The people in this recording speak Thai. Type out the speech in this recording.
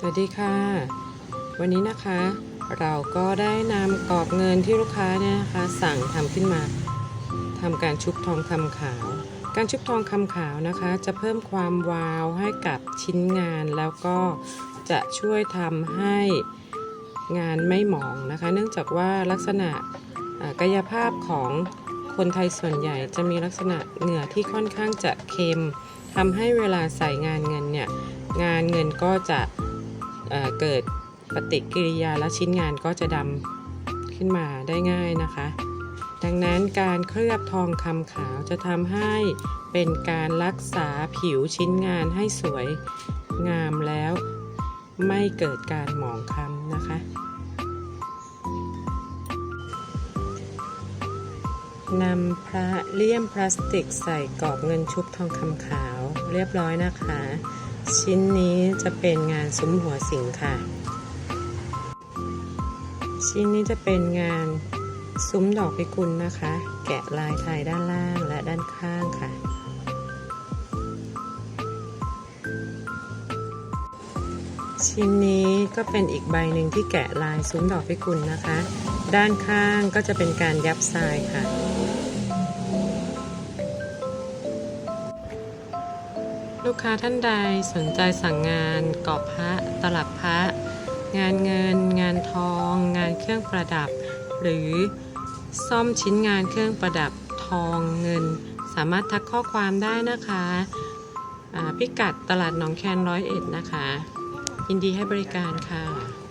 สวัสดีค่ะ วันนี้นะคะ เราก็ได้นำกรอบเงินที่ลูกค้าเนี่ยนะคะ สั่งทำขึ้นมาทำการชุบทองคำขาว การชุบทองคำขาวนะคะ จะเพิ่มความวาวให้กับชิ้นงานแล้วก็จะช่วยทำให้งานไม่หมองนะคะ เนื่องจากว่าลักษณะกายภาพของคนไทยส่วนใหญ่จะมีลักษณะเหงื่อที่ค่อนข้างจะเค็มทำให้เวลาใส่งานเงินเนี่ยงานเงินก็จะ เเกิดปฏิกิริยาและชิ้นงานก็จะดำขึ้นมาได้ง่ายนะคะ ดังนั้นการเคลือบทองคำขาวจะทำให้เป็นการรักษาผิวชิ้นงานให้สวยงามแล้ว ไม่เกิดการหมองคล้ำนะคะ นำพระเลี่ยมพลาสติกใส่กรอบเงินชุบทองคำขาวเรียบร้อยนะคะ ชิ้นนี้จะเป็นงานซุ้มหัวสิงค่ะ ชิ้นนี้จะเป็นงานซุ้มดอกพิกุลนะคะ แกะลายไทยด้านล่างและด้านข้างค่ะ ชิ้นนี้ก็เป็นอีกใบหนึ่งที่แกะลายซุ้มดอกพิกุลนะคะ ด้านข้างก็จะเป็นการยับทรายค่ะ ลูกค้าท่านใดสนใจสั่งงานกรอบพระตลับพระ งานเงิน งานทอง งานเครื่องประดับ หรือซ่อมชิ้นงานเครื่องประดับทองเงิน สามารถทักข้อความได้นะคะพิกัดตลาดหนองแคนร้อยเอ็ดนะคะ ยินดีให้บริการค่ะ